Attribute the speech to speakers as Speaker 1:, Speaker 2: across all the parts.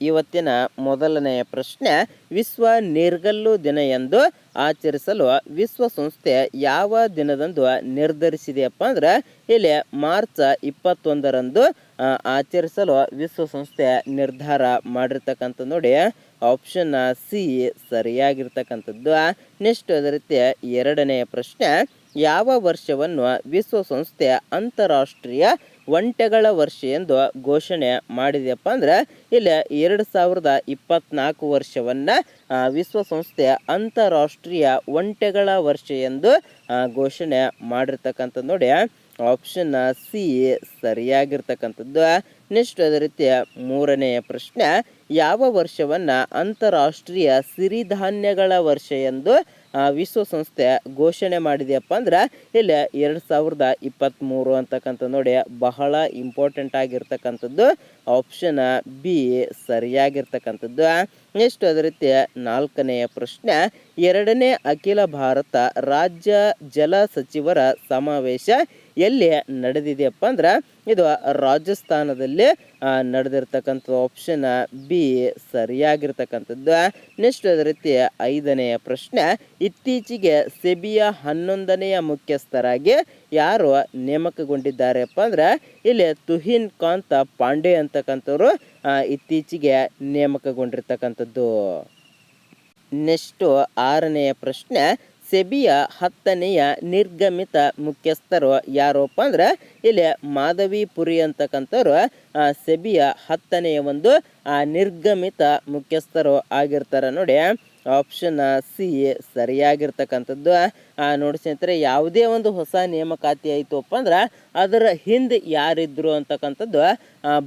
Speaker 1: ಇವತ್ತಿನ ಮೊದಲನೆಯ ಪ್ರಶ್ನೆ, ವಿಶ್ವ ನಿರ್ಗಲ್ಲು ದಿನ ಎಂದು ಆಚರಿಸಲು ವಿಶ್ವಸಂಸ್ಥೆ ಯಾವ ದಿನದಂದು ನಿರ್ಧರಿಸಿದೆಯಪ್ಪ ಅಂದ್ರೆ, ಇಲ್ಲಿ ಮಾರ್ಚ್ ಇಪ್ಪತ್ತೊಂದರಂದು ಆಚರಿಸಲು ವಿಶ್ವಸಂಸ್ಥೆ ನಿರ್ಧಾರ ಮಾಡಿರ್ತಕ್ಕಂಥ ನೋಡಿ. ಆಪ್ಷನ್ ಸಿ, ಸರಿಯಾಗಿರ್ತಕ್ಕಂಥದ್ದು. ನೆಕ್ಸ್ಟ್ ಅದೇ ರೀತಿ ಎರಡನೆಯ ಪ್ರಶ್ನೆ ಯಾವ ವರ್ಷವನ್ನು ವಿಶ್ವಸಂಸ್ಥೆ ಅಂತಾರಾಷ್ಟ್ರೀಯ ಒಂಟೆಗಳ ವರ್ಷ ಎಂದು ಘೋಷಣೆ ಮಾಡಿದೆಯಪ್ಪ ಅಂದ್ರೆ ಇಲ್ಲಿ ಎರಡು ಸಾವಿರದ ಇಪ್ಪತ್ನಾಲ್ಕು ವರ್ಷವನ್ನು ವಿಶ್ವಸಂಸ್ಥೆ ಅಂತಾರಾಷ್ಟ್ರೀಯ ಒಂಟೆಗಳ ವರ್ಷ ಎಂದು ಘೋಷಣೆ ಮಾಡಿರ್ತಕ್ಕಂಥದ್ದು ನೋಡಿ. ಆಪ್ಷನ್ ಸಿ ಸರಿಯಾಗಿರ್ತಕ್ಕಂಥದ್ದು. ನೆಕ್ಸ್ಟ್ ಅದೇ ರೀತಿಯ ಮೂರನೆಯ ಪ್ರಶ್ನೆ. ಯಾವ ವರ್ಷವನ್ನು ಅಂತಾರಾಷ್ಟ್ರೀಯ ಸಿರಿಧಾನ್ಯಗಳ ವರ್ಷ ಎಂದು ವಿಶ್ವಸಂಸ್ಥೆ ಘೋಷಣೆ ಮಾಡಿದೆಯಪ್ಪ ಅಂದ್ರೆ, ಇಲ್ಲಿ ಎರಡು ಸಾವಿರದ ಇಪ್ಪತ್ತ್ಮೂರು ಅಂತಕ್ಕಂಥ ನೋಡಿ, ಬಹಳ ಇಂಪಾರ್ಟೆಂಟ್ ಆಗಿರ್ತಕ್ಕಂಥದ್ದು ಆಪ್ಷನ್ ಬಿ ಸರಿಯಾಗಿರ್ತಕ್ಕಂಥದ್ದು. ನೆಕ್ಸ್ಟ್ ಅದೇ ರೀತಿ ನಾಲ್ಕನೆಯ ಪ್ರಶ್ನೆ, ಎರಡನೇ ಅಖಿಲ ಭಾರತ ರಾಜ್ಯ ಜಲ ಸಚಿವರ ಸಮಾವೇಶ ಎಲ್ಲಿ ನಡೆದಿದೆಯಪ್ಪ ಅಂದ್ರೆ ಇದು ರಾಜಸ್ಥಾನದಲ್ಲಿ ನಡೆದಿರ್ತಕ್ಕಂಥ ಆಪ್ಷನ್ ಬಿ ಸರಿಯಾಗಿರ್ತಕ್ಕಂಥದ್ದು. ನೆಕ್ಸ್ಟ್ ಅದೇ ರೀತಿ ಐದನೆಯ ಪ್ರಶ್ನೆ, ಇತ್ತೀಚೆಗೆ ಸೆಬಿಯ ಹನ್ನೊಂದನೆಯ ಮುಖ್ಯಸ್ಥರಾಗಿ ಯಾರು ನೇಮಕಗೊಂಡಿದ್ದಾರೆಪ್ಪ ಅಂದ್ರೆ ಇಲ್ಲಿ ತುಹಿನ್ ಕಾಂತ ಪಾಂಡೆ ಅಂತಕ್ಕಂಥವ್ರು ಇತ್ತೀಚೆಗೆ ನೇಮಕಗೊಂಡಿರ್ತಕ್ಕಂಥದ್ದು. ನೆಕ್ಸ್ಟು ಆರನೆಯ ಪ್ರಶ್ನೆ ಸೆಬಿಯ ಹತ್ತನೆಯ ನಿರ್ಗಮಿತ ಮುಖ್ಯಸ್ಥರು ಯಾರಪ್ಪ ಅಂದ್ರೆ ಇಲ್ಲಿ ಮಾಧವಿಪುರಿ ಅಂತಕ್ಕಂಥವ್ರು ಆ, ಸೆಬಿಯ ಹತ್ತನೆಯ ಒಂದು ನಿರ್ಗಮಿತ ಮುಖ್ಯಸ್ಥರು ಆಗಿರ್ತಾರೆ ನೋಡಿ. ಆಪ್ಷನ್ ಸಿ ಸರಿಯಾಗಿರ್ತಕ್ಕಂಥದ್ದು. ನೋಡಿ ಸ್ನೇಹಿತರೆ, ಯಾವುದೇ ಒಂದು ಹೊಸ ನೇಮಕಾತಿ ಆಯಿತಪ್ಪ ಅಂದ್ರೆ ಅದರ ಹಿಂದೆ ಯಾರಿದ್ರು ಅಂತಕ್ಕಂಥದ್ದು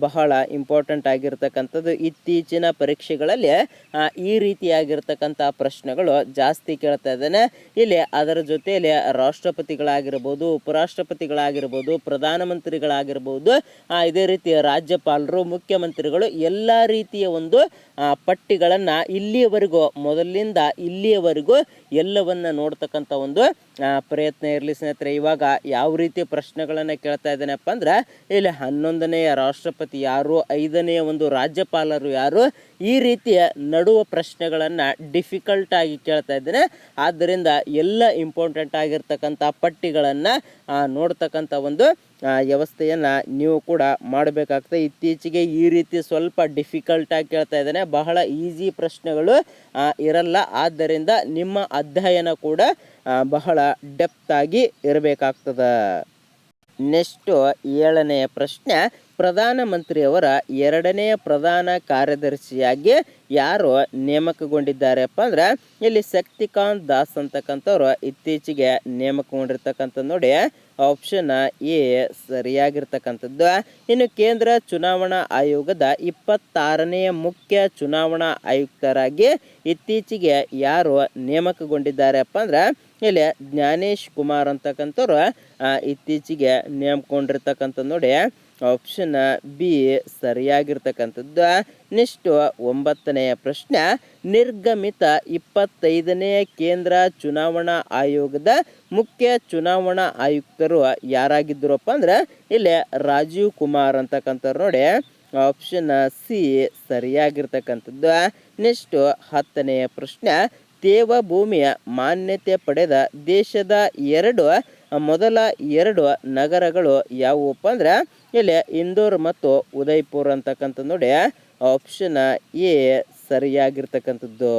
Speaker 1: ಬಹಳ ಇಂಪಾರ್ಟೆಂಟ್ ಆಗಿರ್ತಕ್ಕಂಥದ್ದು. ಇತ್ತೀಚಿನ ಪರೀಕ್ಷೆಗಳಲ್ಲಿ ಈ ರೀತಿಯಾಗಿರ್ತಕ್ಕಂಥ ಪ್ರಶ್ನೆಗಳು ಜಾಸ್ತಿ ಕೇಳ್ತಾ ಇದ್ದಾನೆ. ಇಲ್ಲಿ ಅದರ ಜೊತೆಯಲ್ಲಿ ರಾಷ್ಟ್ರಪತಿಗಳಾಗಿರ್ಬೋದು, ಉಪರಾಷ್ಟ್ರಪತಿಗಳಾಗಿರ್ಬೋದು, ಪ್ರಧಾನಮಂತ್ರಿಗಳಾಗಿರ್ಬೋದು ಇದೇ ರೀತಿ ರಾಜ್ಯಪಾಲರು, ಮುಖ್ಯಮಂತ್ರಿಗಳು ಎಲ್ಲ ರೀತಿಯ ಒಂದು ಪಟ್ಟಿಗಳನ್ನು ಇಲ್ಲಿಯವರೆಗೂ, ಮೊದಲಿಂದ ಇಲ್ಲಿಯವರೆಗೂ ಎಲ್ಲವನ್ನು ನೋಡ್ತಕ್ಕಂಥ ಒಂದು ಪ್ರಯತ್ನ ಇರಲಿ ಸ್ನೇಹಿತರೆ, ಇವಾಗ ಯಾವ ರೀತಿ ಪ್ರಶ್ನೆಗಳನ್ನು ಕೇಳ್ತಾ ಇದ್ದಾನಪ್ಪ ಅಂದ್ರೆ, ಇಲ್ಲಿ ಹನ್ನೊಂದನೆಯ ರಾಷ್ಟ್ರಪತಿ ಯಾರು, ಐದನೆಯ ಒಂದು ರಾಜ್ಯಪಾಲರು ಯಾರು, ಈ ರೀತಿಯ ನಡುವ ಪ್ರಶ್ನೆಗಳನ್ನು ಡಿಫಿಕಲ್ಟ್ ಆಗಿ ಕೇಳ್ತಾ ಇದ್ದೇನೆ. ಆದ್ದರಿಂದ ಎಲ್ಲ ಇಂಪಾರ್ಟೆಂಟ್ ಆಗಿರ್ತಕ್ಕಂಥ ಪಟ್ಟಿಗಳನ್ನು ನೋಡ್ತಕ್ಕಂಥ ಒಂದು ವ್ಯವಸ್ಥೆಯನ್ನು ನೀವು ಕೂಡ ಮಾಡಬೇಕಾಗ್ತದೆ. ಇತ್ತೀಚೆಗೆ ಈ ರೀತಿ ಸ್ವಲ್ಪ ಡಿಫಿಕಲ್ಟ್ ಆಗಿ ಕೇಳ್ತಾ ಇದ್ದಾನೆ. ಬಹಳ ಈಸಿ ಪ್ರಶ್ನೆಗಳು ಇರಲ್ಲ. ಆದ್ದರಿಂದ ನಿಮ್ಮ ಅಧ್ಯಯನ ಕೂಡ ಬಹಳ ಡೆಪ್ತ್ ಆಗಿ ಇರಬೇಕಾಗ್ತದೆ. ನೆಕ್ಸ್ಟು ಏಳನೆಯ ಪ್ರಶ್ನೆ ಪ್ರಧಾನಮಂತ್ರಿಯವರ ಎರಡನೆಯ ಪ್ರಧಾನ ಕಾರ್ಯದರ್ಶಿಯಾಗಿ ಯಾರು ನೇಮಕಗೊಂಡಿದ್ದಾರೆಪ್ಪ ಅಂದ್ರೆ, ಇಲ್ಲಿ ಶಕ್ತಿಕಾಂತ್ ದಾಸ್ ಅಂತಕ್ಕಂಥವ್ರು ಇತ್ತೀಚೆಗೆ ನೇಮಕಗೊಂಡಿರ್ತಕ್ಕಂಥ ನೋಡಿ ಆಪ್ಷನ್ ಎ ಸರಿಯಾಗಿರ್ತಕ್ಕಂಥದ್ದು. ಇನ್ನು ಕೇಂದ್ರ ಚುನಾವಣಾ ಆಯೋಗದ ಇಪ್ಪತ್ತಾರನೆಯ ಮುಖ್ಯ ಚುನಾವಣಾ ಆಯುಕ್ತರಾಗಿ ಇತ್ತೀಚೆಗೆ ಯಾರು ನೇಮಕಗೊಂಡಿದ್ದಾರಪ್ಪ ಅಂದ್ರೆ, ಇಲ್ಲಿ ಜ್ಞಾನೇಶ್ ಕುಮಾರ್ ಅಂತಕ್ಕಂಥವ್ರು ಇತ್ತೀಚೆಗೆ ನೇಮಕೊಂಡಿರ್ತಕ್ಕಂಥ ನೋಡಿ ಆಪ್ಷನ್ ಬಿ ಸರಿಯಾಗಿರ್ತಕ್ಕಂಥದ್ದು. ನೆಕ್ಸ್ಟ್ ಒಂಬತ್ತನೆಯ ಪ್ರಶ್ನೆ. ನಿರ್ಗಮಿತ ಇಪ್ಪತ್ತೈದನೇ ಕೇಂದ್ರ ಚುನಾವಣಾ ಆಯೋಗದ ಮುಖ್ಯ ಚುನಾವಣಾ ಆಯುಕ್ತರು ಯಾರಾಗಿದ್ದರಪ್ಪ ಅಂದ್ರೆ, ಇಲ್ಲಿ ರಾಜೀವ್ ಕುಮಾರ್ ಅಂತಕ್ಕಂಥವ್ರು ನೋಡಿ. ಆಪ್ಷನ್ ಸಿ ಸರಿಯಾಗಿರ್ತಕ್ಕಂಥದ್ದು. ನೆಕ್ಸ್ಟ್ ಹತ್ತನೆಯ ಪ್ರಶ್ನೆ. ದೇವಭೂಮಿಯ ಮಾನ್ಯತೆ ಪಡೆದ ದೇಶದ ಎರಡು ಮೊದಲ ಎರಡು ನಗರಗಳು ಯಾವುವಪ್ಪ ಅಂದ್ರೆ ಇಲ್ಲಿ ಇಂದೋರ್ ಮತ್ತು ಉದಯ್ಪುರ್ ಅಂತಕ್ಕಂಥದ್ದು ನೋಡಿ. ಆಪ್ಷನ್ ಎ ಸರಿಯಾಗಿರ್ತಕ್ಕಂಥದ್ದು.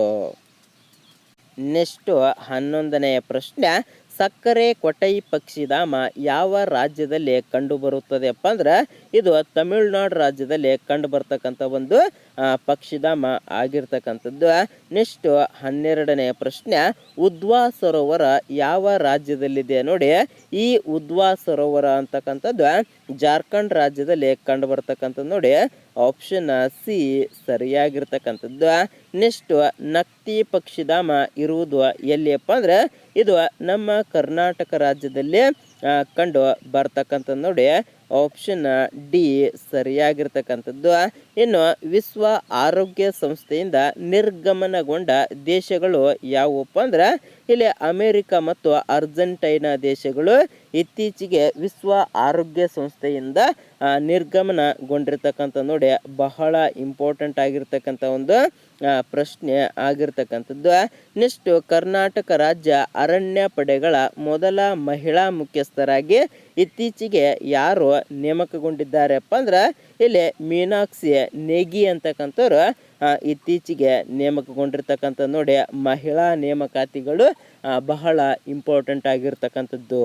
Speaker 1: ನೆಕ್ಸ್ಟು ಹನ್ನೊಂದನೆಯ ಪ್ರಶ್ನೆ ಸಕ್ಕರೆ ಕೊಟ್ಟೈ ಪಕ್ಷಿಧಾಮ ಯಾವ ರಾಜ್ಯದಲ್ಲಿ ಕಂಡುಬರುತ್ತದೆಪ್ಪ ಅಂದ್ರೆ ಇದು ತಮಿಳುನಾಡು ರಾಜ್ಯದಲ್ಲಿ ಕಂಡು ಬರ್ತಕ್ಕಂಥ ಒಂದು ಪಕ್ಷಿಧಾಮ ಆಗಿರ್ತಕ್ಕಂಥದ್ದು. ನೆಕ್ಸ್ಟ್ ಹನ್ನೆರಡನೆಯ ಪ್ರಶ್ನೆ ಉದ್ವಾ ಸರೋವರ ಯಾವ ರಾಜ್ಯದಲ್ಲಿದೆ ನೋಡಿ. ಈ ಉದ್ವಾ ಸರೋವರ ಅಂತಕ್ಕಂಥದ್ದು ಜಾರ್ಖಂಡ್ ರಾಜ್ಯದಲ್ಲಿ ಕಂಡು ಬರ್ತಕ್ಕಂಥದ್ದು ನೋಡಿ. ಆಪ್ಷನ್ ಸಿ ಸರಿಯಾಗಿರ್ತಕ್ಕಂಥದ್ದು. ನೆಕ್ಸ್ಟ್ ನಕ್ತಿ ಪಕ್ಷಿಧಾಮ ಇರುವುದು ಎಲ್ಲಿಯಪ್ಪ ಅಂದ್ರೆ ಇದು ನಮ್ಮ ಕರ್ನಾಟಕ ರಾಜ್ಯದಲ್ಲಿ ಕಂಡು ಬರ್ತಕ್ಕಂಥದ್ದು ನೋಡಿ. ಆಪ್ಷನ್ ಡಿ ಸರಿಯಾಗಿರ್ತಕ್ಕಂಥದ್ದು. ಇನ್ನು ವಿಶ್ವ ಆರೋಗ್ಯ ಸಂಸ್ಥೆಯಿಂದ ನಿರ್ಗಮನಗೊಂಡ ದೇಶಗಳು ಯಾವುವಪ್ಪ ಅಂದ್ರೆ ಇಲ್ಲಿ ಅಮೇರಿಕ ಮತ್ತು ಅರ್ಜೆಂಟೈನಾ ದೇಶಗಳು ಇತ್ತೀಚೆಗೆ ವಿಶ್ವ ಆರೋಗ್ಯ ಸಂಸ್ಥೆಯಿಂದ ನಿರ್ಗಮನಗೊಂಡಿರ್ತಕ್ಕಂಥ ನೋಡಿ ಬಹಳ ಇಂಪಾರ್ಟೆಂಟ್ ಆಗಿರ್ತಕ್ಕಂಥ ಒಂದು ಪ್ರಶ್ನೆ ಆಗಿರ್ತಕ್ಕಂಥದ್ದು. ನೆಕ್ಸ್ಟ್ ಕರ್ನಾಟಕ ರಾಜ್ಯ ಅರಣ್ಯ ಪಡೆಗಳ ಮೊದಲ ಮಹಿಳಾ ಮುಖ್ಯಸ್ಥರಾಗಿ ಇತ್ತೀಚೆಗೆ ಯಾರು ನೇಮಕಗೊಂಡಿದ್ದಾರೆಪ್ಪ ಅಂದ್ರೆ ಇಲ್ಲಿ ಮೀನಾಕ್ಷಿ ನೇಗಿ ಅಂತಕ್ಕಂಥವ್ರು ಇತ್ತೀಚೆಗೆ ನೇಮಕಗೊಂಡಿರ್ತಕ್ಕಂಥ ನೋಡಿ, ಮಹಿಳಾ ನೇಮಕಾತಿಗಳು ಬಹಳ ಇಂಪಾರ್ಟೆಂಟ್ ಆಗಿರ್ತಕ್ಕಂಥದ್ದು.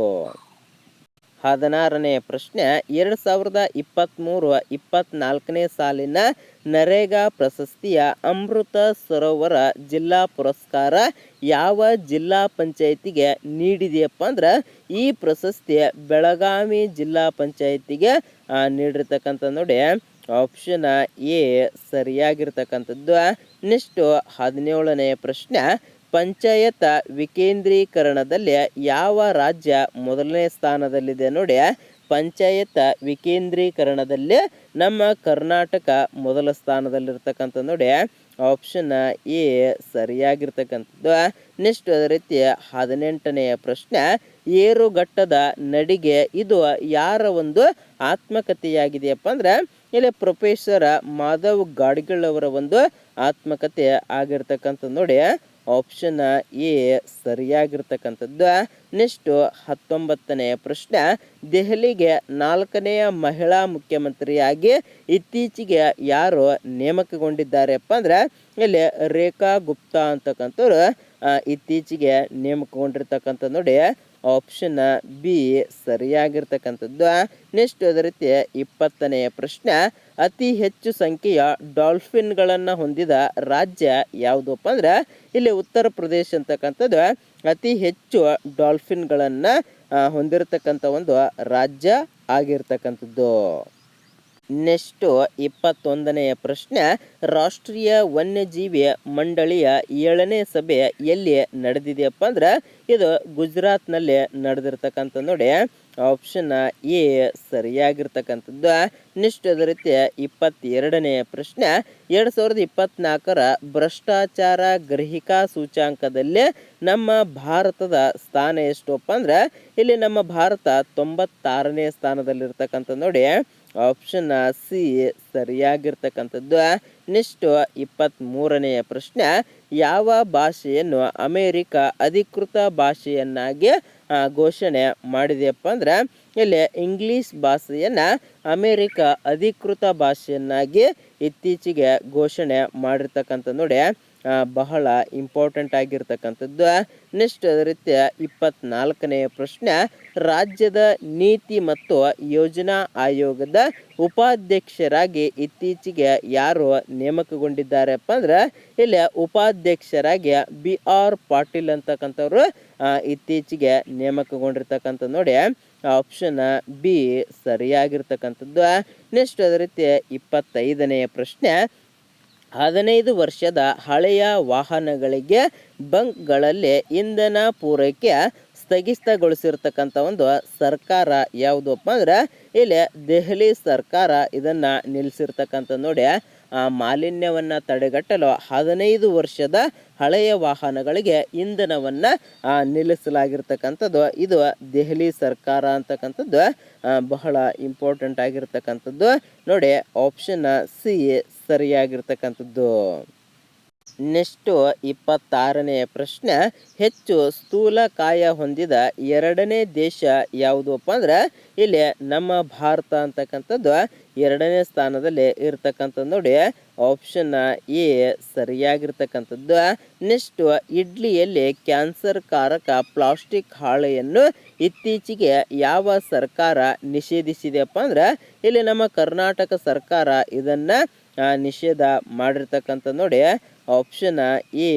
Speaker 1: ಹದಿನಾರನೇ ಪ್ರಶ್ನೆ, ಎರಡು ಸಾವಿರದ ಇಪ್ಪತ್ತ್ಮೂರು ಇಪ್ಪತ್ನಾಲ್ಕನೇ ಸಾಲಿನ ನರೇಗಾ ಪ್ರಶಸ್ತಿಯ ಅಮೃತ ಸರೋವರ ಜಿಲ್ಲಾ ಪುರಸ್ಕಾರ ಯಾವ ಜಿಲ್ಲಾ ಪಂಚಾಯತಿಗೆ ನೀಡಿದೆಯಪ್ಪ ಅಂದ್ರೆ, ಈ ಪ್ರಶಸ್ತಿ ಬೆಳಗಾವಿ ಜಿಲ್ಲಾ ಪಂಚಾಯತಿಗೆ ನೀಡಿರ್ತಕ್ಕಂಥ ನೋಡಿ ಆಪ್ಷನ್ ಎ ಸರಿಯಾಗಿರ್ತಕ್ಕಂಥದ್ದು. ನೆಕ್ಸ್ಟು ಹದಿನೇಳನೇ ಪ್ರಶ್ನೆ, ಪಂಚಾಯತ್ ವಿಕೇಂದ್ರೀಕರಣದಲ್ಲಿ ಯಾವ ರಾಜ್ಯ ಮೊದಲನೇ ಸ್ಥಾನದಲ್ಲಿದೆ ನೋಡಿ. ಪಂಚಾಯತ್ ವಿಕೇಂದ್ರೀಕರಣದಲ್ಲಿ ನಮ್ಮ ಕರ್ನಾಟಕ ಮೊದಲ ಸ್ಥಾನದಲ್ಲಿರ್ತಕ್ಕಂಥ ನೋಡಿ. ಆಪ್ಷನ್ ಎ ಸರಿಯಾಗಿರ್ತಕ್ಕಂಥದ್ದು. ನೆಕ್ಸ್ಟ್ ಅದೇ ರೀತಿ ಹದಿನೆಂಟನೆಯ ಪ್ರಶ್ನೆ, ಏರುಘಟ್ಟದ ನಡಿಗೆ ಇದು ಯಾರ ಒಂದು ಆತ್ಮಕಥೆಯಾಗಿದೆಯಪ್ಪ ಅಂದ್ರೆ ಇಲ್ಲಿ ಪ್ರೊಫೆಸರ್ ಮಾಧವ್ ಗಾಡ್ಗಿಳ್ ಒಂದು ಆತ್ಮಕಥೆ ಆಗಿರ್ತಕ್ಕಂಥದ್ದು ನೋಡಿ. ಆಪ್ಷನ್ ಎ ಸರಿಯಾಗಿರ್ತಕ್ಕಂಥದ್ದು. ನೆಕ್ಸ್ಟು ಹತ್ತೊಂಬತ್ತನೆಯ ಪ್ರಶ್ನೆ. ದೆಹಲಿಗೆ ನಾಲ್ಕನೆಯ ಮಹಿಳಾ ಮುಖ್ಯಮಂತ್ರಿಯಾಗಿ ಇತ್ತೀಚೆಗೆ ಯಾರು ನೇಮಕಗೊಂಡಿದ್ದಾರೆಪ್ಪ ಅಂದ್ರೆ ಇಲ್ಲಿ ರೇಖಾ ಗುಪ್ತಾ ಅಂತಕ್ಕಂಥವ್ರು ಇತ್ತೀಚೆಗೆ ನೇಮಕಗೊಂಡಿರ್ತಕ್ಕಂಥ ನೋಡಿ. ಆಪ್ಷನ್ ಬಿ ಸರಿಯಾಗಿರ್ತಕ್ಕಂಥದ್ದು. ನೆಕ್ಸ್ಟ್ ಅದೇ ರೀತಿ ಇಪ್ಪತ್ತನೆಯ ಪ್ರಶ್ನೆ, ಅತಿ ಹೆಚ್ಚು ಸಂಖ್ಯೆಯ ಡಾಲ್ಫಿನ್ಗಳನ್ನು ಹೊಂದಿದ ರಾಜ್ಯ ಯಾವುದಪ್ಪ ಅಂದ್ರೆ, ಇಲ್ಲಿ ಉತ್ತರ ಪ್ರದೇಶ ಅಂತಕ್ಕಂಥದ್ದು, ಅತಿ ಹೆಚ್ಚು ಡಾಲ್ಫಿನ್ಗಳನ್ನು ಹೊಂದಿರತಕ್ಕಂಥ ಒಂದು ರಾಜ್ಯ ಆಗಿರ್ತಕ್ಕಂಥದ್ದು. ನೆಕ್ಸ್ಟು ಇಪ್ಪತ್ತೊಂದನೆಯ ಪ್ರಶ್ನೆ, ರಾಷ್ಟ್ರೀಯ ವನ್ಯಜೀವಿ ಮಂಡಳಿಯ ಏಳನೇ ಸಭೆ ಎಲ್ಲಿ ನಡೆದಿದೆಯಪ್ಪ ಅಂದ್ರೆ ಇದು ಗುಜರಾತ್ನಲ್ಲಿ ನಡೆದಿರ್ತಕ್ಕಂಥ ನೋಡಿ. ಆಪ್ಷನ್ ಎ ಸರಿಯಾಗಿರ್ತಕ್ಕಂಥದ್ದು. ನೆಕ್ಸ್ಟ್ ಅದೇ ರೀತಿ ಇಪ್ಪತ್ತೆರಡನೆಯ ಪ್ರಶ್ನೆ, ಎರಡು ಸಾವಿರದ ಇಪ್ಪತ್ನಾಲ್ಕರ ಭ್ರಷ್ಟಾಚಾರ ಗ್ರಹಿಕಾ ಸೂಚ್ಯಾಂಕದಲ್ಲಿ ನಮ್ಮ ಭಾರತದ ಸ್ಥಾನ ಎಷ್ಟಪ್ಪ ಅಂದ್ರೆ, ಇಲ್ಲಿ ನಮ್ಮ ಭಾರತ ತೊಂಬತ್ತಾರನೇ ಸ್ಥಾನದಲ್ಲಿರ್ತಕ್ಕಂಥ ನೋಡಿ. ಆಪ್ಷನ್ ಸಿ ಸರಿಯಾಗಿರ್ತಕ್ಕಂಥದ್ದು. ನೆಕ್ಸ್ಟ್ ಇಪ್ಪತ್ತ್ಮೂರನೆಯ ಪ್ರಶ್ನೆ, ಯಾವ ಭಾಷೆಯನ್ನು ಅಮೇರಿಕ ಅಧಿಕೃತ ಭಾಷೆಯನ್ನಾಗಿ ಘೋಷಣೆ ಮಾಡಿದೆಯಪ್ಪ ಅಂದ್ರೆ, ಇಲ್ಲಿ ಇಂಗ್ಲಿಷ್ ಭಾಷೆಯನ್ನು ಅಮೇರಿಕ ಅಧಿಕೃತ ಭಾಷೆಯನ್ನಾಗಿ ಇತ್ತೀಚೆಗೆ ಘೋಷಣೆ ಮಾಡಿರ್ತಕ್ಕಂಥ ನೋಡಿ. ಬಹಳ ಇಂಪಾರ್ಟೆಂಟ್ ಆಗಿರ್ತಕ್ಕಂಥದ್ದು. ನೆಕ್ಸ್ಟ್ ಅದೇ ರೀತಿ ಇಪ್ಪತ್ನಾಲ್ಕನೆಯ ಪ್ರಶ್ನೆ, ರಾಜ್ಯದ ನೀತಿ ಮತ್ತು ಯೋಜನಾ ಆಯೋಗದ ಉಪಾಧ್ಯಕ್ಷರಾಗಿ ಇತ್ತೀಚೆಗೆ ಯಾರು ನೇಮಕಗೊಂಡಿದ್ದಾರಪ್ಪ ಅಂದ್ರೆ, ಇಲ್ಲಿ ಉಪಾಧ್ಯಕ್ಷರಾಗಿ ಬಿ ಆರ್ ಪಾಟೀಲ್ ಅಂತಕ್ಕಂಥವ್ರು ಇತ್ತೀಚೆಗೆ ನೇಮಕಗೊಂಡಿರ್ತಕ್ಕಂಥ ನೋಡಿ ಆಪ್ಷನ್ ಬಿ ಸರಿಯಾಗಿರ್ತಕ್ಕಂಥದ್ದು. ನೆಕ್ಸ್ಟ್ ಅದೇ ರೀತಿ ಇಪ್ಪತ್ತೈದನೆಯ ಪ್ರಶ್ನೆ ಹದಿನೈದು ವರ್ಷದ ಹಳೆಯ ವಾಹನಗಳಿಗೆ ಬಂಕ್ಗಳಲ್ಲಿ ಇಂಧನ ಪೂರೈಕೆ ಸ್ಥಗಿತಗೊಳಿಸಿರ್ತಕ್ಕಂಥ ಒಂದು ಸರ್ಕಾರ ಯಾವುದಪ್ಪ ಅಂದ್ರೆ ಇಲ್ಲಿ ದೆಹಲಿ ಸರ್ಕಾರ ಇದನ್ನು ನಿಲ್ಲಿಸಿರ್ತಕ್ಕಂಥ ನೋಡಿ, ಆ ಮಾಲಿನ್ಯವನ್ನು ತಡೆಗಟ್ಟಲು ಹದಿನೈದು ವರ್ಷದ ಹಳೆಯ ವಾಹನಗಳಿಗೆ ಇಂಧನವನ್ನು ನಿಲ್ಲಿಸಲಾಗಿರ್ತಕ್ಕಂಥದ್ದು. ಇದು ದೆಹಲಿ ಸರ್ಕಾರ ಅಂತಕ್ಕಂಥದ್ದು ಬಹಳ ಇಂಪಾರ್ಟೆಂಟ್ ಆಗಿರ್ತಕ್ಕಂಥದ್ದು. ನೋಡಿ ಆಪ್ಷನ್ ಸಿ ಸರಿಯಾಗಿರ್ತಕ್ಕಂಥದ್ದು. ನೆಕ್ಸ್ಟು ಇಪ್ಪತ್ತಾರನೆಯ ಪ್ರಶ್ನೆ, ಹೆಚ್ಚು ಸ್ಥೂಲಕಾಯ ಹೊಂದಿದ ಎರಡನೇ ದೇಶ ಯಾವುದಪ್ಪ ಅಂದ್ರೆ, ಇಲ್ಲಿ ನಮ್ಮ ಭಾರತ ಅಂತಕ್ಕಂಥದ್ದು ಎರಡನೇ ಸ್ಥಾನದಲ್ಲಿ ಇರ್ತಕ್ಕಂಥದ್ದು ನೋಡಿ ಆಪ್ಷನ್ ಎ ಸರಿಯಾಗಿರ್ತಕ್ಕಂಥದ್ದು. ನೆಕ್ಸ್ಟ್ ಇಡ್ಲಿಯಲ್ಲಿ ಕ್ಯಾನ್ಸರ್ ಕಾರಕ ಪ್ಲಾಸ್ಟಿಕ್ ಹಾಳೆಯನ್ನು ಇತ್ತೀಚೆಗೆ ಯಾವ ಸರ್ಕಾರ ನಿಷೇಧಿಸಿದೆಯಪ್ಪ ಅಂದ್ರೆ, ಇಲ್ಲಿ ನಮ್ಮ ಕರ್ನಾಟಕ ಸರ್ಕಾರ ಇದನ್ನ ನಿಷೇಧ ಮಾಡಿರ್ತಕ್ಕಂಥ ನೋಡಿ ಆಪ್ಷನ್ ಎ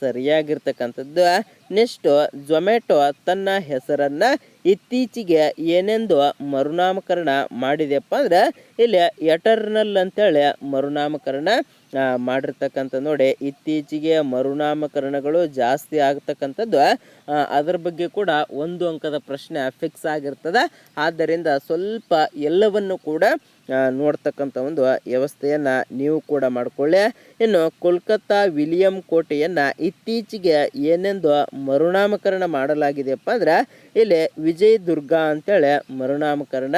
Speaker 1: ಸರಿಯಾಗಿರ್ತಕ್ಕಂಥದ್ದು ನೆಕ್ಸ್ಟ್ ಝೊಮ್ಯಾಟೊ ತನ್ನ ಹೆಸರನ್ನು ಇತ್ತೀಚೆಗೆ ಏನೆಂದು ಮರುನಾಮಕರಣ ಮಾಡಿದೆಯಪ್ಪ ಅಂದ್ರೆ, ಇಲ್ಲಿ ಎಟರ್ನಲ್ ಅಂತೇಳಿ ಮರುನಾಮಕರಣ ಮಾಡಿರ್ತಕ್ಕಂಥ ನೋಡಿ, ಇತ್ತೀಚೆಗೆ ಮರುನಾಮಕರಣಗಳು ಜಾಸ್ತಿ ಆಗ್ತಕ್ಕಂಥದ್ದು. ಅದರ ಬಗ್ಗೆ ಕೂಡ ಒಂದು ಅಂಕದ ಪ್ರಶ್ನೆ ಫಿಕ್ಸ್ ಆಗಿರ್ತದೆ. ಆದ್ದರಿಂದ ಸ್ವಲ್ಪ ಎಲ್ಲವನ್ನು ಕೂಡ ನೋಡ್ತಕ್ಕಂಥ ಒಂದು ವ್ಯವಸ್ಥೆಯನ್ನು ನೀವು ಕೂಡ ಮಾಡಿಕೊಳ್ಳಿ. ಇನ್ನು ಕೋಲ್ಕತ್ತಾ ವಿಲಿಯಂ ಕೋಟೆಯನ್ನು ಇತ್ತೀಚೆಗೆ ಏನೆಂದು ಮರುನಾಮಕರಣ ಮಾಡಲಾಗಿದೆಯಪ್ಪ ಅಂದ್ರೆ, ಇಲ್ಲಿ ವಿಜಯ್ ದುರ್ಗಾ ಅಂತೇಳಿ ಮರುನಾಮಕರಣ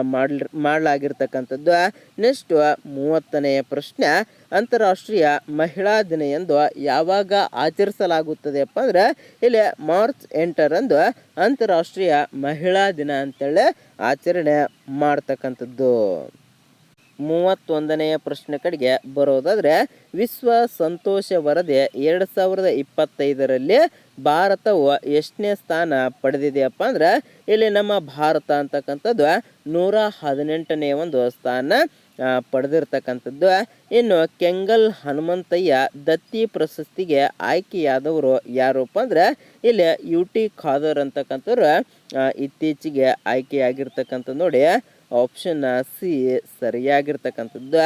Speaker 1: ಮಾಡ್ಲ್, ಮಾಡಲಾಗಿರ್ತಕ್ಕಂಥದ್ದು. ನೆಕ್ಸ್ಟ್ ಮೂವತ್ತನೆಯ ಪ್ರಶ್ನೆ, ಅಂತಾರಾಷ್ಟ್ರೀಯ ಮಹಿಳಾ ದಿನ ಎಂದು ಯಾವಾಗ ಆಚರಿಸಲಾಗುತ್ತದೆಯಪ್ಪ ಅಂದ್ರೆ, ಇಲ್ಲಿ ಮಾರ್ಚ್ ಎಂಟರಂದು ಅಂತಾರಾಷ್ಟ್ರೀಯ ಮಹಿಳಾ ದಿನ ಅಂತೇಳಿ ಆಚರಣೆ ಮಾಡ್ತಕ್ಕಂಥದ್ದು. ಮೂವತ್ತೊಂದನೆಯ ಪ್ರಶ್ನೆ ಕಡೆಗೆ ಬರೋದಾದ್ರೆ, ವಿಶ್ವ ಸಂತೋಷ ವರದಿ ಎರಡು ಸಾವಿರದ ಇಪ್ಪತ್ತೈದರಲ್ಲಿ ಭಾರತವು ಎಷ್ಟನೇ ಸ್ಥಾನ ಪಡೆದಿದೆಯಪ್ಪ ಅಂದ್ರೆ, ಇಲ್ಲಿ ನಮ್ಮ ಭಾರತ ಅಂತಕ್ಕಂಥದ್ದು ನೂರ ಹದಿನೆಂಟನೇ ಒಂದು ಸ್ಥಾನ ಪಡೆದಿರ್ತಕ್ಕಂಥದ್ದು. ಇನ್ನು ಕೆಂಗಲ್ ಹನುಮಂತಯ್ಯ ದತ್ತಿ ಪ್ರಶಸ್ತಿಗೆ ಆಯ್ಕೆಯಾದವರು ಯಾರಪ್ಪ ಅಂದ್ರೆ, ಇಲ್ಲಿ ಯು ಟಿ ಖಾದರ್ ಅಂತಕ್ಕಂಥವ್ರು ಇತ್ತೀಚೆಗೆ ಆಯ್ಕೆಯಾಗಿರ್ತಕ್ಕಂಥ ನೋಡಿ. ಆಪ್ಷನ್ ಸಿ ಸರಿಯಾಗಿರ್ತಕ್ಕಂಥದ್ದು.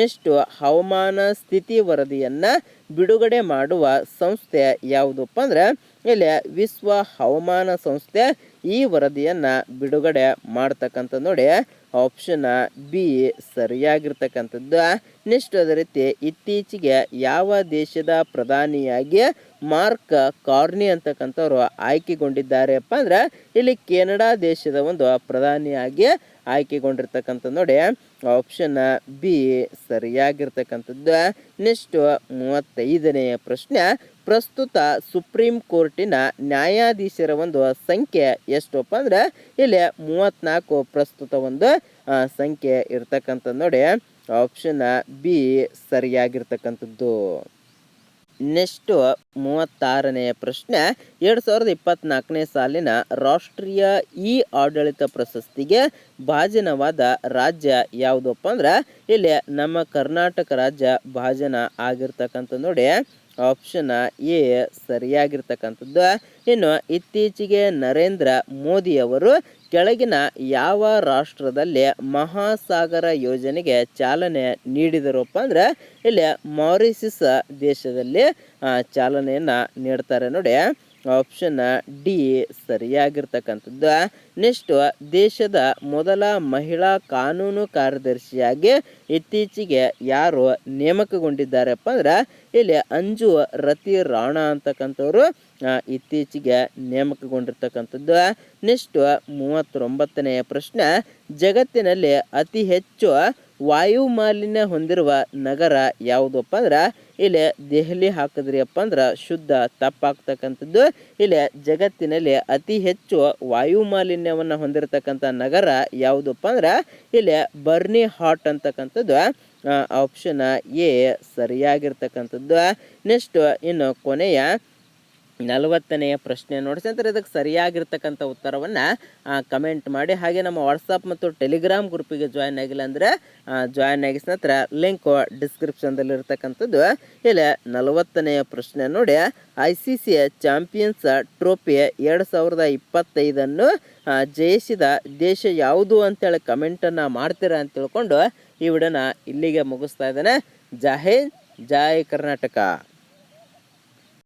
Speaker 1: ನೆಕ್ಸ್ಟ್ ಹವಾಮಾನ ಸ್ಥಿತಿ ವರದಿಯನ್ನು ಬಿಡುಗಡೆ ಮಾಡುವ ಸಂಸ್ಥೆ ಯಾವುದಪ್ಪ ಅಂದರೆ, ಇಲ್ಲಿ ವಿಶ್ವ ಹವಾಮಾನ ಸಂಸ್ಥೆ ಈ ವರದಿಯನ್ನು ಬಿಡುಗಡೆ ಮಾಡ್ತಕ್ಕಂಥ ನೋಡಿ. ಆಪ್ಷನ್ ಬಿ ಸರಿಯಾಗಿರ್ತಕ್ಕಂಥದ್ದು. ನೆಕ್ಸ್ಟ್ ಅದೇ ರೀತಿ ಇತ್ತೀಚೆಗೆ ಯಾವ ದೇಶದ ಪ್ರಧಾನಿಯಾಗಿ ಮಾರ್ಕ್ ಕಾರ್ನಿ ಅಂತಕ್ಕಂಥವ್ರು ಆಯ್ಕೆಗೊಂಡಿದ್ದಾರೆಪ್ಪ ಅಂದ್ರೆ, ಇಲ್ಲಿ ಕೆನಡಾ ದೇಶದ ಒಂದು ಪ್ರಧಾನಿಯಾಗಿ ಆಯ್ಕೆಗೊಂಡಿರ್ತಕ್ಕಂಥ ನೋಡಿ. ಆಪ್ಷನ್ ಬಿ ಸರಿಯಾಗಿರ್ತಕ್ಕಂಥದ್ದು. ನೆಕ್ಸ್ಟ್ ಮೂವತ್ತೈದನೆಯ ಪ್ರಶ್ನೆ. ಪ್ರಸ್ತುತ ಸುಪ್ರೀಂ ಕೋರ್ಟಿನ ನ್ಯಾಯಾಧೀಶರ ಒಂದು ಸಂಖ್ಯೆ ಎಷ್ಟಪ್ಪ ಅಂದ್ರೆ ಇಲ್ಲಿ ಮೂವತ್ನಾಲ್ಕು ಪ್ರಸ್ತುತ ಒಂದು ಸಂಖ್ಯೆ ಇರ್ತಕ್ಕಂಥದ್ದು ನೋಡಿ. ಆಪ್ಷನ್ ಬಿ ಸರಿಯಾಗಿರ್ತಕ್ಕಂಥದ್ದು. ನೆಕ್ಸ್ಟ್ ಮೂವತ್ತಾರನೆಯ ಪ್ರಶ್ನೆ. ಎರಡು ಸಾವಿರದ ಇಪ್ಪತ್ನಾಲ್ಕನೇ ಸಾಲಿನ ರಾಷ್ಟ್ರೀಯ ಇ ಆಡಳಿತ ಪ್ರಶಸ್ತಿಗೆ ಭಾಜನವಾದ ರಾಜ್ಯ ಯಾವುದಪ್ಪ ಅಂದ್ರೆ, ಇಲ್ಲಿ ನಮ್ಮ ಕರ್ನಾಟಕ ರಾಜ್ಯ ಭಾಜನ ಆಗಿರ್ತಕ್ಕಂಥ ನೋಡಿ. ಆಪ್ಷನ್ ಎ ಸರಿಯಾಗಿರ್ತಕ್ಕಂಥದ್ದು. ಇನ್ನು ಇತ್ತೀಚೆಗೆ ನರೇಂದ್ರ ಮೋದಿಯವರು ಕೆಳಗಿನ ಯಾವ ರಾಷ್ಟ್ರದಲ್ಲಿ ಮಹಾಸಾಗರ ಯೋಜನೆಗೆ ಚಾಲನೆ ನೀಡಿದರಪ್ಪ ಅಂದ್ರೆ ಇಲ್ಲಿ ಮಾರಿಸಿಸ್ ದೇಶದಲ್ಲಿ ಚಾಲನೆಯನ್ನು ನೀಡ್ತಾರೆ ನೋಡಿ. Option D ಸರಿಯಾಗಿರ್ತಕ್ಕಂಥದ್ದು. ನೆಕ್ಸ್ಟ್ ದೇಶದ ಮೊದಲ ಮಹಿಳಾ ಕಾನೂನು ಕಾರ್ಯದರ್ಶಿಯಾಗಿ ಇತ್ತೀಚೆಗೆ ಯಾರು ನೇಮಕಗೊಂಡಿದ್ದಾರೆಪ್ಪ ಅಂದ್ರೆ ಇಲ್ಲಿ ಅಂಜು ರತಿ ರಾಣಾ ಅಂತಕ್ಕಂಥವ್ರು ಇತ್ತೀಚೆಗೆ ನೇಮಕಗೊಂಡಿರ್ತಕ್ಕಂಥದ್ದು. ನೆಕ್ಸ್ಟ್ ಮೂವತ್ತೊಂಬತ್ತನೆಯ ಪ್ರಶ್ನೆ, ಜಗತ್ತಿನಲ್ಲಿ ಅತಿ ಹೆಚ್ಚು ವಾಯು ಮಾಲಿನ್ಯ ಹೊಂದಿರುವ ನಗರ ಯಾವುದಪ್ಪ ಅಂದ್ರೆ, ಇಲ್ಲಿ ದೆಹಲಿ ಹಾಕಿದ್ರಿಯಪ್ಪ ಅಂದ್ರೆ ಶುದ್ಧ ತಪ್ಪಾಗ್ತಕ್ಕಂಥದ್ದು. ಇಲ್ಲಿ ಜಗತ್ತಿನಲ್ಲಿ ಅತಿ ಹೆಚ್ಚು ವಾಯು ಮಾಲಿನ್ಯವನ್ನು ಹೊಂದಿರತಕ್ಕಂಥ ನಗರ ಯಾವುದಪ್ಪ ಅಂದ್ರೆ, ಇಲ್ಲಿ ಬರ್ನಿ ಹಾಟ್ ಅಂತಕ್ಕಂಥದ್ದು. ಆಪ್ಷನ್ ಎ ಸರಿಯಾಗಿರ್ತಕ್ಕಂಥದ್ದು. ನೆಕ್ಸ್ಟ್ ಇನ್ನು ಕೊನೆಯ ನಲವತ್ತನೆಯ ಪ್ರಶ್ನೆ ನೋಡಿಸಿ ನಂತರ ಇದಕ್ಕೆ ಸರಿಯಾಗಿರ್ತಕ್ಕಂಥ ಉತ್ತರವನ್ನು ಕಮೆಂಟ್ ಮಾಡಿ. ಹಾಗೆ ನಮ್ಮ ವಾಟ್ಸಪ್ ಮತ್ತು ಟೆಲಿಗ್ರಾಮ್ ಗ್ರೂಪಿಗೆ ಜಾಯ್ನ್ ಆಗಿಲ್ಲ ಅಂದರೆ ಜಾಯ್ನ್ ಆಗಿಸಿದ ನಂತರ ಲಿಂಕ್ ಡಿಸ್ಕ್ರಿಪ್ಷನ್ದಲ್ಲಿರ್ತಕ್ಕಂಥದ್ದು ಇಲ್ಲಿ ನಲವತ್ತನೆಯ ಪ್ರಶ್ನೆ ನೋಡಿ. I C C champions trophy ಎರಡು ಸಾವಿರದ ಇಪ್ಪತ್ತೈದನ್ನು ಜಯಿಸಿದ ದೇಶ ಯಾವುದು ಅಂತೇಳಿ ಕಮೆಂಟನ್ನು ಮಾಡ್ತೀರಾ ಅಂತ ತಿಳ್ಕೊಂಡು ಈ ವಿಡಿಯೋನ ಇಲ್ಲಿಗೆ ಮುಗಿಸ್ತಾ ಇದ್ದೇನೆ. ಜೈ ಹಿಂದ್, ಜೈ ಕರ್ನಾಟಕ.